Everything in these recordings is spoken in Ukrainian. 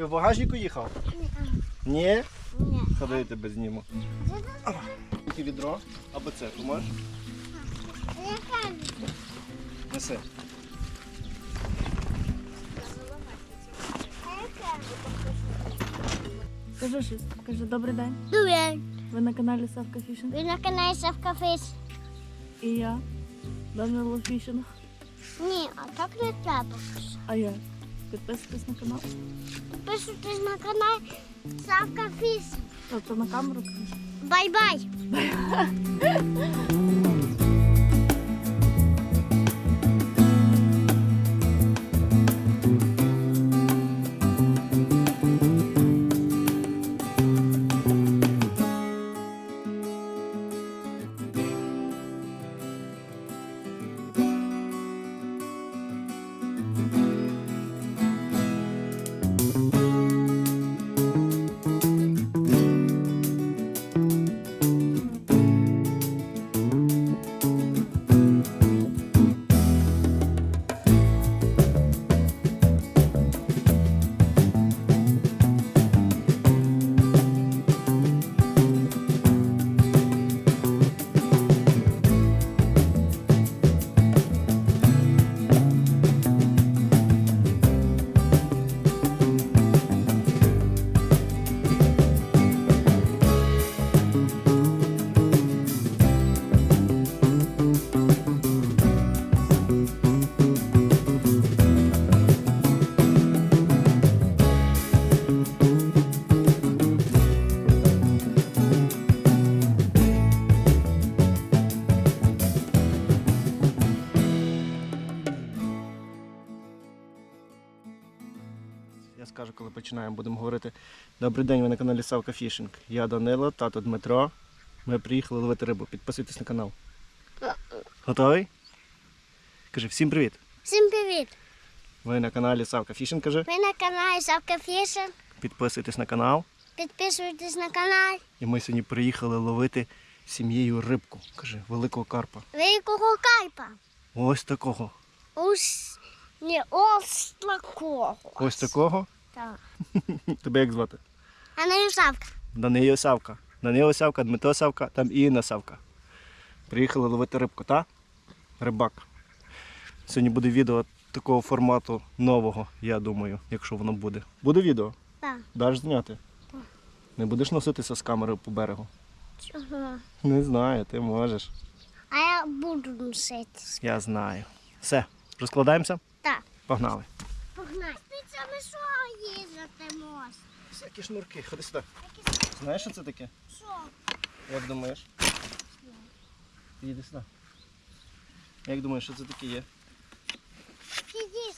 Ти в багажнику їхав? Ні? Ні. Ходи, я тебе зніму. Тільки відро або це, ти можеш? Неси. Кажи щось. Кажи добрий день. Добре. Ви на каналі Савка Фішинг. Ви на каналі Савка Фіш. І я. Данило Фішинг. Ні, а так не треба. А я. Підписуйтесь на канал. Підписуйтесь на канал Савка Фіс. Тобто на камеру. Бай-бай. починаємо, будемо говорити. Добрий день, ви на каналі Савка Фішинг. Я Данило, тато Дмитро. Ми приїхали ловити рибу. Підписуйтесь на канал. Готовий? Кажи всім привіт. Всім привіт. Ви на каналі Савка Фішинг, каже. Ви на каналі Савка Фіш. Підписуйтесь на канал. Підписуйтесь на канал І ми сьогодні приїхали ловити сім'єю рибку. Каже, великого карпа. Великого Карпа. Ось такого. Ось не ось такого. Ось такого. Так. Тебе як звати? А не Савка. Даниїл Савка. Даниїл Савка, Дмитро Савка, там і Інна Савка. Приїхали ловити рибку, та? Рибак. Сьогодні буде відео такого формату нового, я думаю, якщо воно буде. Буде відео? Так. Даш зняти? Не будеш носитися з камерою по берегу? Чого? Не знаю, ти можеш. А я буду носитися. Я знаю. Все, розкладаємося? Так. Погнали. Погнай. Ти ми що їздити можеш? Всякі шнурки, ходи сюди. Знаєш, що це таке? Що? Як думаєш? Їди сюди. Як думаєш, що це таке є? Сюди.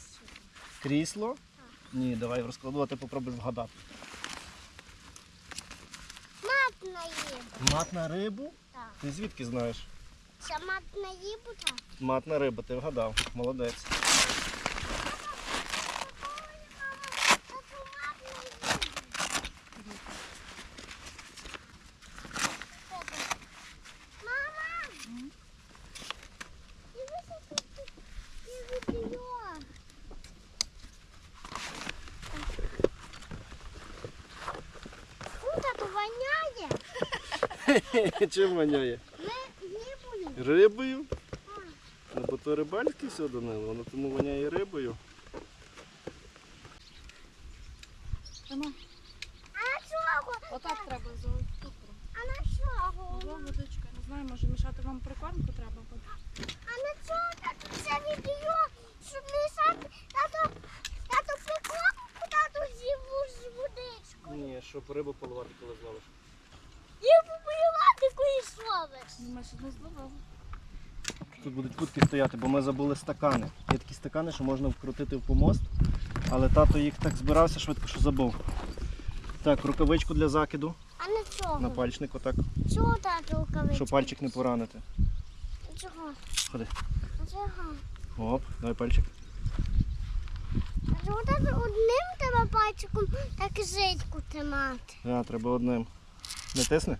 Крісло? Ні, давай розкладувати, попробуй вгадати. Мат на їбу. Мат на рибу? Так. Ти звідки знаєш? Це мат на їбу, так? Мат на рибу, ти вгадав. Молодець. Це мат на їбу. Мама! Дивися, тут тут відео. Фу, тату воняє. Чим воняє? Рибою? Ну, бо то рибальське все Данило, воно тому воняє рибою. Ема, А на чого? отак треба за цукром. А на чого? О, водичка. Не знаю, може мішати вам прикормку треба. А на чого тату це відео? Щоб не сам тато, тато прикормку тату з'їву з водичкою. Ні, щоб рибу поливати, коли зловиш. Не. Тут будуть кутки стояти, бо ми забули стакани. Є такі стакани, що можна вкрутити в помост, але тато їх так збирався швидко, що забув. Так, рукавичку для закиду А на чого? на пальчик, отак, Чого тату рукавички? щоб пальчик не поранити. Чого? Ходи. А чого? Оп, давай пальчик. А чого тату одним тебе пальчиком так житку тримати? А, треба одним. Не тисне?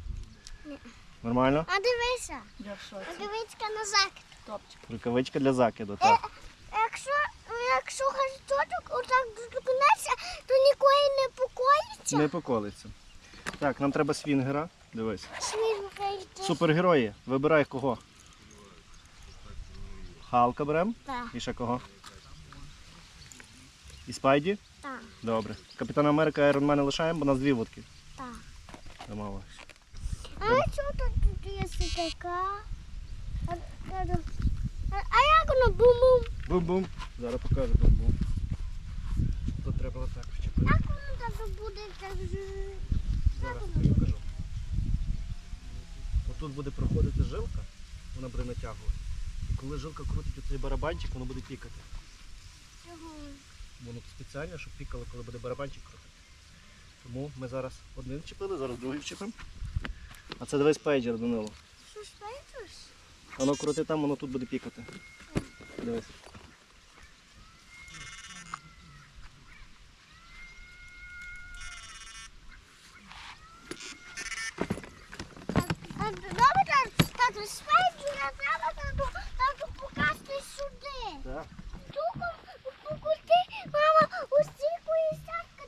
Ні. Нормально? А дивися, Я в шоці. рукавичка на закид. Топчик. Рукавичка для закиду, так. Якщо, якщо гачочок отак доторкнеться, то ніколи не поколиться? Не поколиться. Так, нам треба свінгера. Дивись. Свінгайте. Супергерої. Вибирай кого. Халка берем. Так, І ще кого? І Спайді? так, Добре. Капітан Америка Айрон Мене лишаємо, бо у нас дві водки. так. Домовились. А що тут тут є така? А, як воно бум-бум? Бум-бум. Зараз покажу бум-бум. Тут треба отак вчепити. Як воно тут буде так? Зараз тобі покажу. Отут буде проходити жилка, вона буде натягувати. І коли жилка крутить оцей барабанчик, воно буде пікати. Чого? Воно спеціально, щоб пікало, коли буде барабанчик крутити. Тому ми зараз один вчепили, зараз другий вчепимо. А це дивись пейджер Данило. Що ж бачиш? Воно крути там, воно тут буде пікати. Дивись. Добре, тату, спайджура треба тату покласти сюди. Так. Покрути, мама, ось ціку і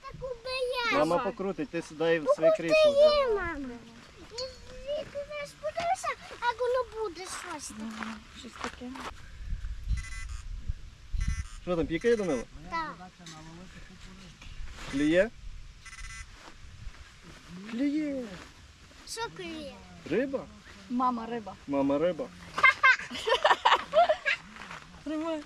таку бияє. Мама покрутить, ти сідай в своє крісло. є, мама. І звідти не сподивися, як воно буде щось таке. Ага, щось таке. Що там, пікає Данило? Так. Клює? Клює. Що клює? Риба? Мама риба. Мама риба. Тримай.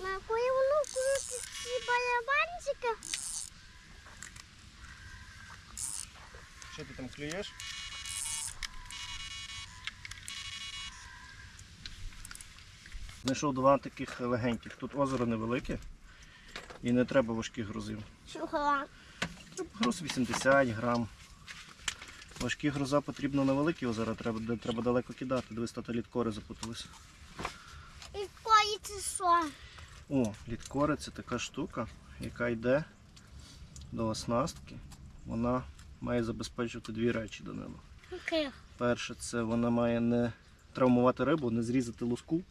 На коли воно крутить ці барабанчики, Що ти там клюєш? Знайшов два таких легеньких. Тут озеро невелике і не треба важких грузів. чого? Груз 80 грам. Важкі груза потрібно на великі озера, треба, де треба далеко кидати. Дивись, тата літкори запуталися. І кої це що? О, літкори це така штука, яка йде до оснастки. Вона має забезпечувати дві речі Данило. Окей. Перше, це вона має не травмувати рибу, не зрізати луску,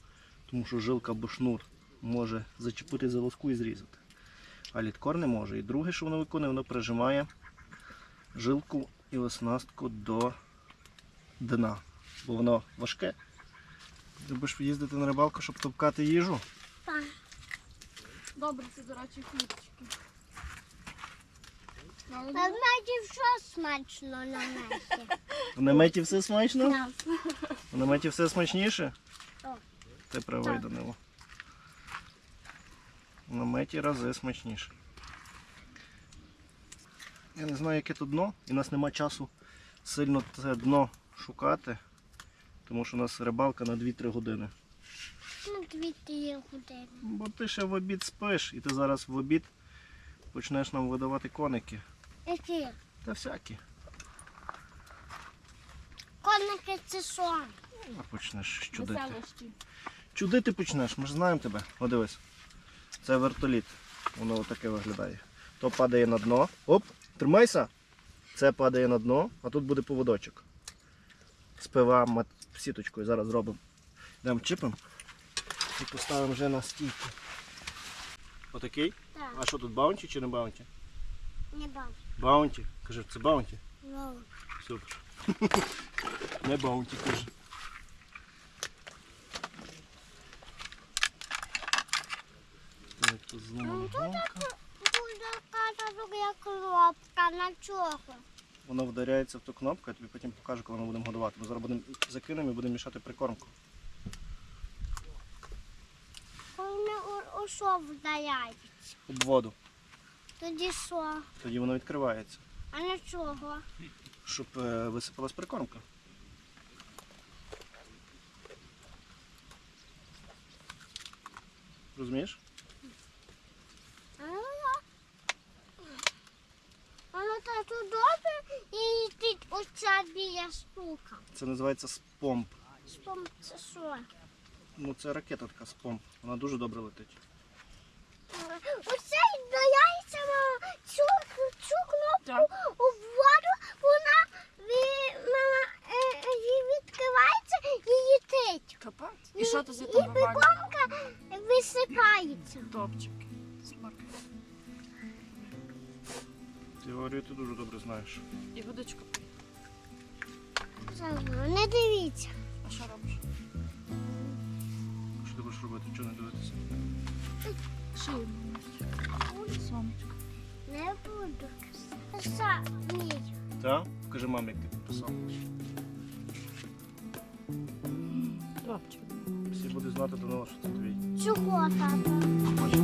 тому що жилка або шнур може зачепити за луску і зрізати. А літкор не може. І друге, що воно виконує, воно прижимає жилку і оснастку до дна. Бо воно важке. Любиш їздити на рибалку, щоб товкати їжу. Так. Добре, це, до речі, хлібчики. А знаєте, що смачно на месі? В наметі все смачно? Так. В наметі все смачніше? Так. Ти правий, Так. Данило. В наметі рази смачніше. Я не знаю, яке тут дно, і у нас нема часу сильно це дно шукати, тому що у нас рибалка на 2-3 години. Ну, дві три години. Бо ти ще в обід спиш, і ти зараз в обід почнеш нам видавати коники. Які? Та всякі. Коники це що? А почнеш чудити. веселощі. Чудити почнеш, ми ж знаємо тебе. О, дивись. Це вертоліт. Воно отаке виглядає. То падає на дно. Оп, тримайся. Це падає на дно, а тут буде поводочок. З пива сіточкою зараз зробимо. Йдемо чипимо і поставимо вже на стійку. Отакий? Так. А що тут баунті чи не баунті? Не бам. Баунті. Каже, це баунті. Ну. Супер. Не баунті, каже. Тут знову Ну, тут голка. Буде така друга кнопка на чого? Воно вдаряється в ту кнопку, я тобі потім покажу, коли ми будемо годувати. Бо зараз будемо закинемо і будемо мішати прикормку. Коли у, у що вдаляють? Об воду. Тоді що? Тоді воно відкривається, А на чого? щоб е, висипалась прикормка. Розумієш? тату добре і йти оця біля штука. Це називається спомп. Спомп це що? Ну це ракета така спомп. Вона дуже добре летить. Оце дається цю, цю кнопку у воду, вона е, відкривається і літить. Капець? І що це за І бібонка висипається. Топчик. Смарт. Теорію ти дуже добре знаєш. І водичку пий. Не дивіться. А що робиш? Що ти будеш робити? Чого не дивитися? Шию. Сонечко. Не буду. Са, ні. Так? Покажи мамі, як ти підписав. Топчик. Всі будуть знати до що це твій. Чого, тата? Бачиш,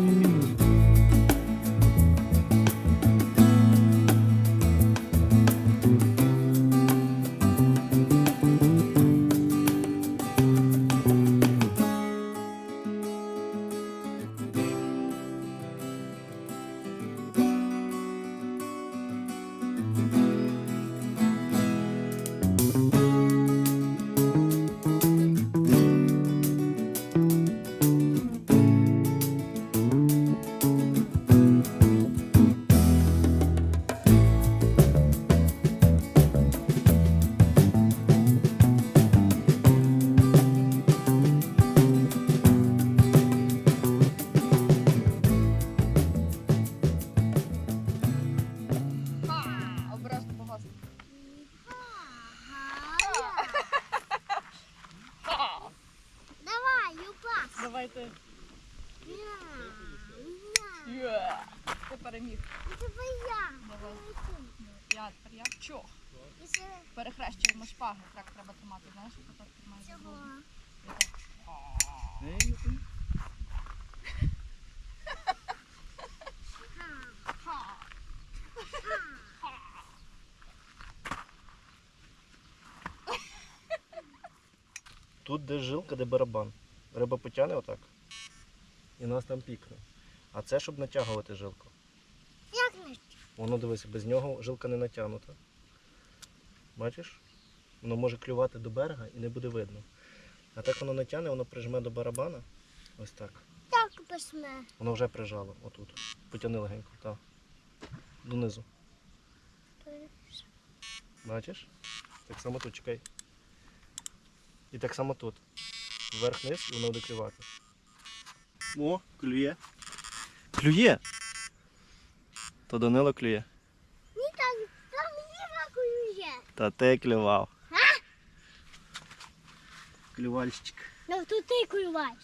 Тут де жилка, де барабан. Риба потягне отак. І нас там пікне. А це щоб натягувати жилку. Як не? Воно дивися, без нього жилка не натягнута. Бачиш? Воно може клювати до берега і не буде видно. А так воно натягне, воно прижме до барабана. Ось так. Так письме. Воно вже прижало отут. Потягни легенько, так. Донизу. Бачиш? Так само тут, чекай. І так само тут. Вверх-вниз і воно буде клювати. О, клює. Клює! То Данило клює. Ні, там, там Іра є. Та ти клював. Клювальщик. Ну, тут ти куйваєш.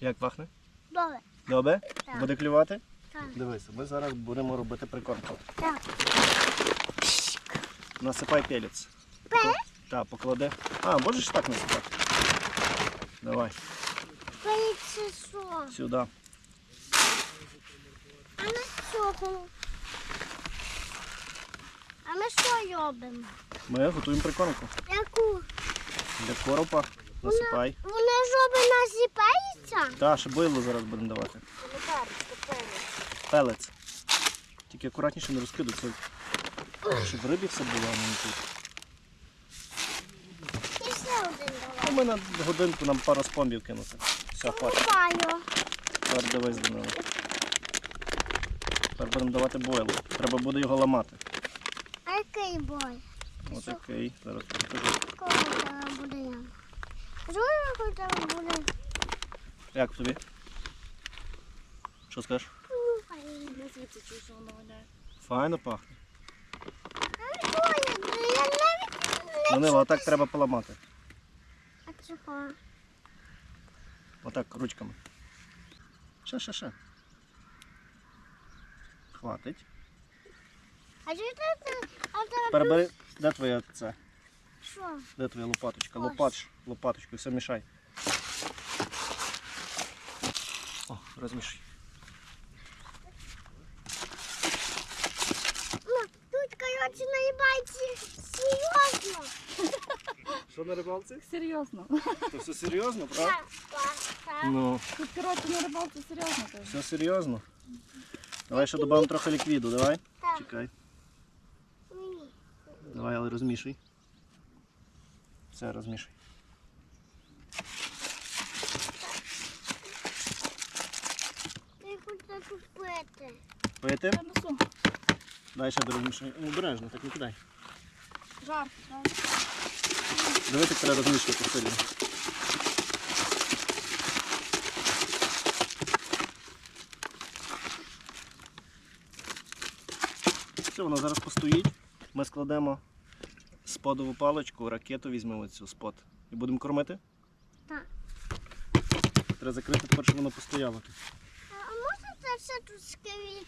Як пахне? Добре. Добре? Так. Буде клювати? Так. Дивися, ми зараз будемо робити прикормку. Так. Насипай пелець. Пе? Так, поклади. А, можеш так насипати? Давай, Це що? сюди. А ми цього. А ми що робимо? Ми готуємо прикормку. Яку? Для коропа насипай. Вона жоби насипається? Та, ще бойло зараз будемо давати. Пелець. Тільки акуратніше не розкидуйся. Щоб в рибі все було, не тут. І ще один Ну, давай. ми на годинку нам пару спомбів кинути. Все, хватить. Купаю. Тепер дивись до нього. Тепер будемо давати бойло. Треба буде його ламати. А який бой? Ось такий. Зараз покажу. Коли там буде я? Коли там буде? Як тобі? Що скажеш? Слухай. Я звідси чую, що воно воняє. Файно пахне. А що я? Я навіть не Данило, отак треба поламати. А чого? Отак, ручками. Ще, ще, ще. Хватить. А що це? Тепер де твоя це? що? Де твоя лопаточка? Лопатч, лопаточку, все мішай. О, розмішуй. коротше, наїбається серйозно. Що на рибалці? Серйозно. То все серйозно, Так, так, так. Ну, Тут, коротше, на рибалці серйозно. ти. все серйозно. Давай ще додамо трохи ліквіду, давай. Так. Чекай. Мені. Давай, але розмішуй. Все, розмішуй. Ти хочеш купити. Пити? Я несу. Дай ще дорозмішуй. Обережно, так не кидай. Жарко, жарко. Давайте треба розмішувати сильно. Все, воно зараз постоїть. Ми складемо сподову паличку, ракету візьмемо цю спод і будемо кормити. Так. Треба закрити тепер, щоб воно постояло тут. Все тут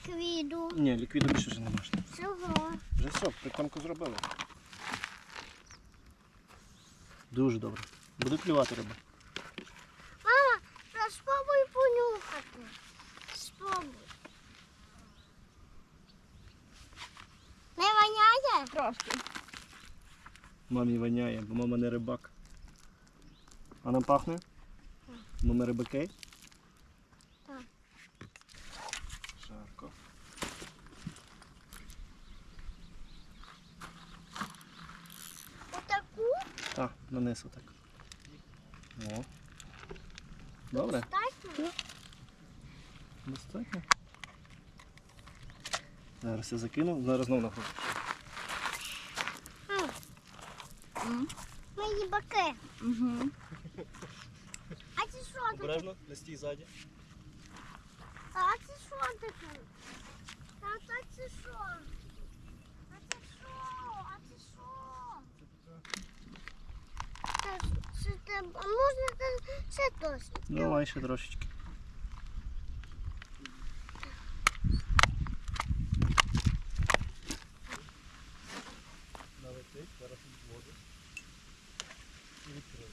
сквіду? Ні, ліквіду більше вже не можна. Чого? Вже все, прикормку зробили. Дуже добре. Буде клювати риба. Мама, та спробуй понюхати. Спробуй. Не воняє? Трошки. Мамі воняє, бо мама не рибак. А нам пахне? Бо ми рибаки? Так. Жарко. Отаку? Так, отак. О. Добре, Достатньо? достатньо. Зараз я закину, зараз знову нахуй. М. Мої баки. Угу. А це що таке? Обережно, не стій ззаді. А це що таке? А це це що? А це що? А це що? Це, це, а можна це, це досить? Давай ще трошечки. Налетить, зараз воду. І відкрили.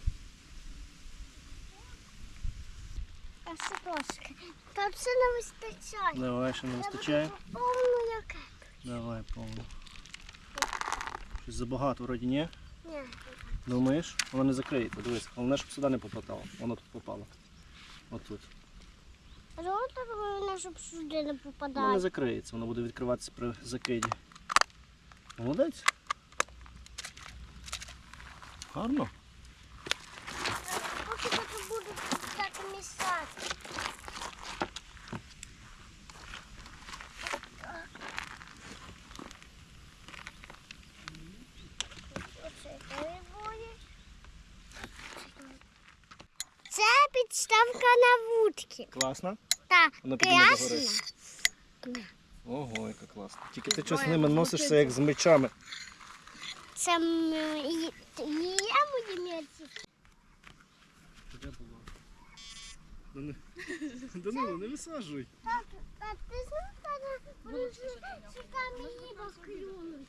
А це трошки. Та це не вистачає. Давай, ще не вистачає. Повну яке? Давай повно. Щось забагато вроді ні. Ні. Думаєш? Воно не закриється, подивись. Головне, щоб сюди не попадало. Воно тут попало. Отут. так воно щоб сюди не попадало? Воно не закриється, воно буде відкриватися при закиді. Молодець. Гарно. Поки так буде так місати. Оце перебої. Це підставка на Класно. Так, красна. Ого, яка класна. Тільки ти щось з ними носишся як з мечами. Це м, і- є мої м'яці. Де було? Данило, не висаджуй. Так, так, ти знаєш, що там їба клюнуть.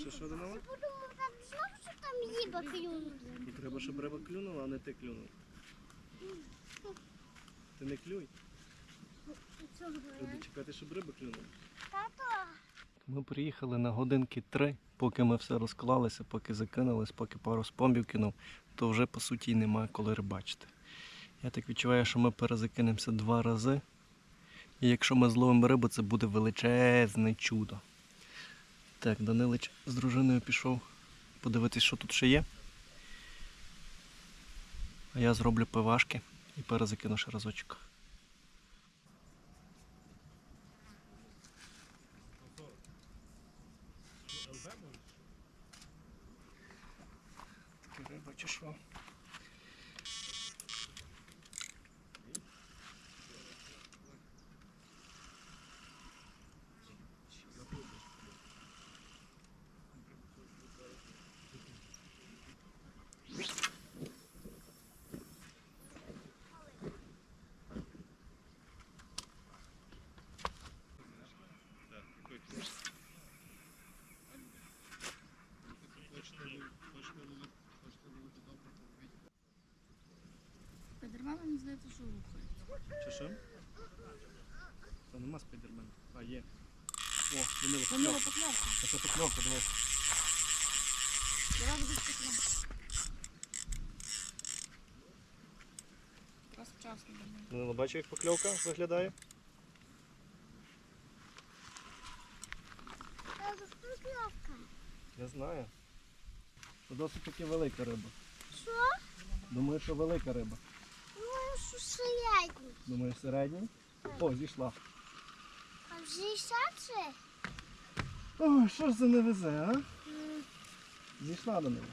Що, що Данило? Подумав, так знав, що там їба клюнуть. Треба, щоб риба клюнула, а не ти клюнув. Ти не клюй. Треба чекати, щоб риба клюнула. Тато, Ми приїхали на годинки три, поки ми все розклалися, поки закинулись, поки пару спомбів кинув, то вже по суті й немає коли рибачити. Я так відчуваю, що ми перезакинемося два рази. І якщо ми зловимо рибу, це буде величезне чудо. Так, Данилич з дружиною пішов подивитись, що тут ще є. А я зроблю пивашки і перезакину ще разочок. Риба чи що? Спайдермен, мені здається, що рухає. Чи що? Та нема спайдермена. А, є. О, Данило, Данило, покльовка. поклявка. А це покльовка, дивись. Давай буде поклявка. Якраз вчасно. Данило. Данило, бачив, як покльовка виглядає? Я знаю. Це досить таки велика риба. Що? Думаю, що велика риба. Думаю, що середня. Думаю, середня? О, зійшла. А вже йшла чи? О, що ж за не везе, а? Mm. Зійшла до мене.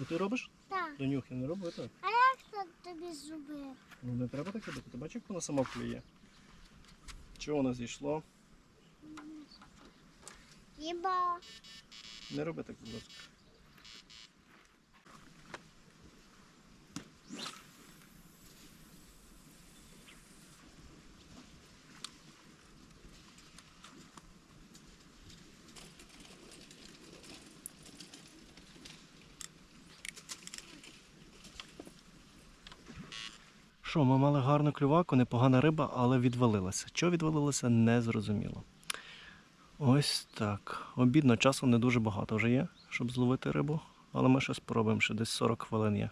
А ти робиш? Так. До не роби так. Зробив? Ну не треба так робити. Ти бачиш, як вона сама клює? Чого вона зійшло? Хіба? Не роби так, будь ласка. Що, ми мали гарну клюваку, непогана риба, але відвалилася. Що відвалилося, не зрозуміло. Ось так. Обідно, часу не дуже багато вже є, щоб зловити рибу, але ми ще спробуємо, ще десь 40 хвилин є.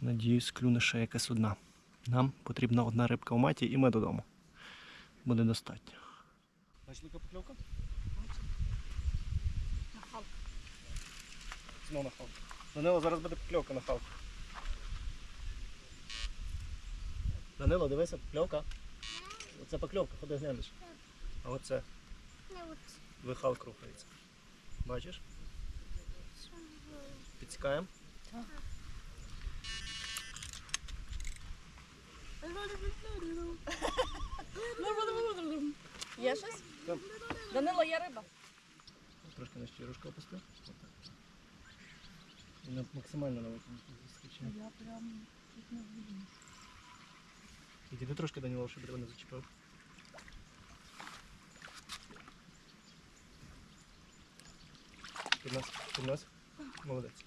Надіюсь, клюне ще якась одна. Нам потрібна одна рибка в маті і ми додому. Буде достатньо. Бачили покльовка? На халку. Знову на халку. Данило, зараз буде покльовка на халку. Данило, дивися, покльовка. Оце покльовка, ходи глянеш. А оце Не от. вихалк рухається. Бачиш? Підсікаємо. Є щось? Там. Данило, є риба. Трошки на щирушку опусти. Максимально на вихід заскочив. Я прям тут не вийду. Іди трошки Даніло, щоб тебе не зачепив. Під нас, під нас. Молодець.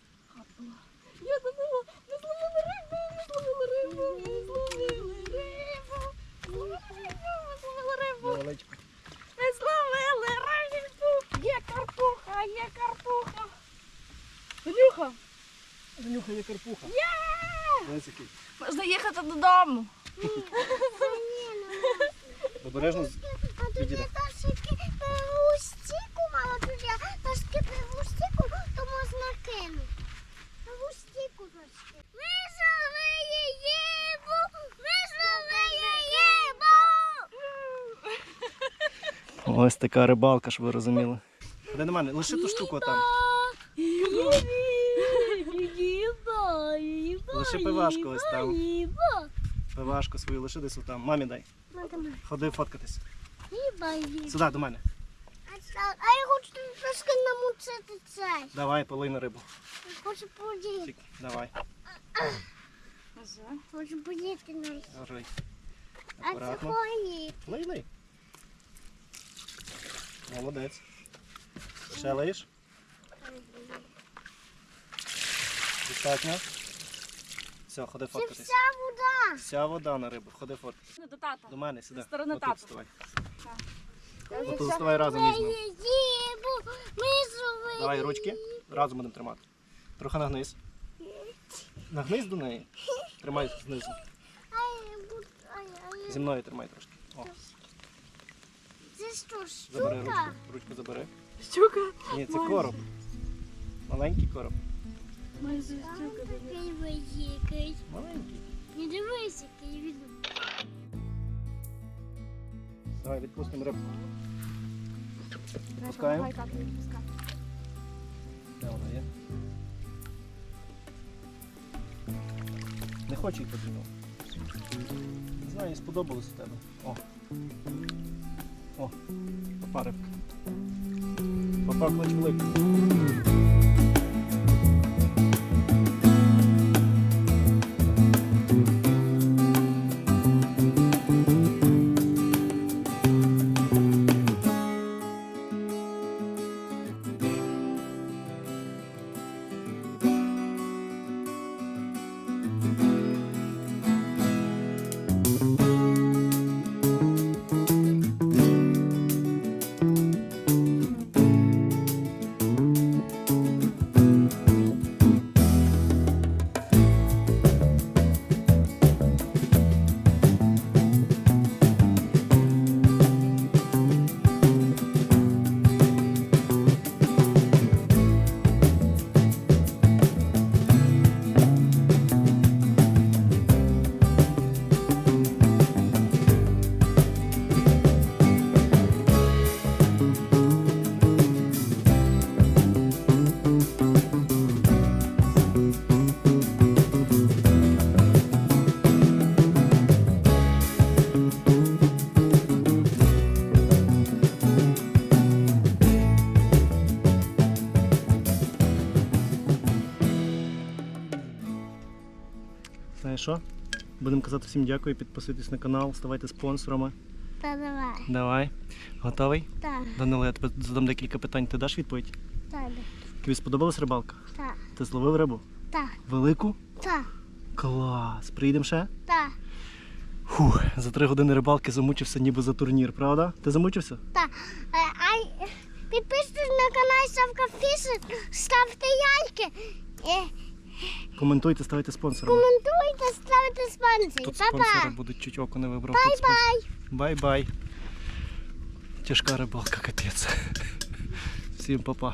Я Данило, ми зловили рибу, ми зловили рибу, ми зловили рибу. Зловили рибу, ми зловили рибу. Невеличко. Ми зловили рибу. Є карпуха, є карпуха. Данюха, Данюха є карпуха. є! Їхати додому. Обережно. трошки пивустіку мало тоді, трошки пивустіку, то можна кинути. Пивустіку трошки. Зловили їбу! Зловили їбу! Ось така рибалка, щоб ви розуміли. Де до мене? Лише ту штуку там. Лише пивашку ось там. Пивашку свою лише десь отам. Мамі дай. Ходи фоткатись. Сюди, до мене. А я хочу трошки намучити цей. Давай, полий на рибу. Хочу подіти. Давай. Хочу подіти на Рий. А це хоні. Лий, лий. Молодець. Ще лиєш? Достатньо. Все, ходи фоткатись. вся вода. Вся вода на рибу. Ходи фоткатись. Не до тата. До мене сюди. Зі сторони Отут тату. вставай. Отут вставай разом Ми візьмемо. їбу. Ми зловили. Давай ручки. Разом будемо тримати. Трохи нагнись. Нагнись до неї. Тримай знизу. Зі мною тримай трошки. О, Це що, забери ручку. Ручку забери. Щука. Ні, це короб. Маленький короб. Майже щука. Відпустимо рибку. Пускаємо? Де вона є? Не хочу їх потрібно. Не знаю, їй сподобалось у тебе. О. О, попа рибка. Попа клач великий. Що? Будемо казати всім дякую, підписуйтесь на канал, ставайте спонсорами. Та давай. Давай. Готовий? Так, Данило, я тебе задам декілька питань. Ти даш відповідь? так, Тобі сподобалась рибалка? так, Ти зловив рибу? так, Велику? так, Клас! Приїдемо ще? так, Фух, за три години рибалки замучився ніби за турнір, правда? Ти замучився? так. Підписуйтесь на канал Савка Фішер, ставте яйки, е, Коментуйте, ставайте спонсорами. коментуйте, ставте спонсори. Тут Па-па. будуть чуть око не вибрав. Тут спонсор. Бай-бай. Бай-бай. Тяжка рибалка, капець. Всім па-па.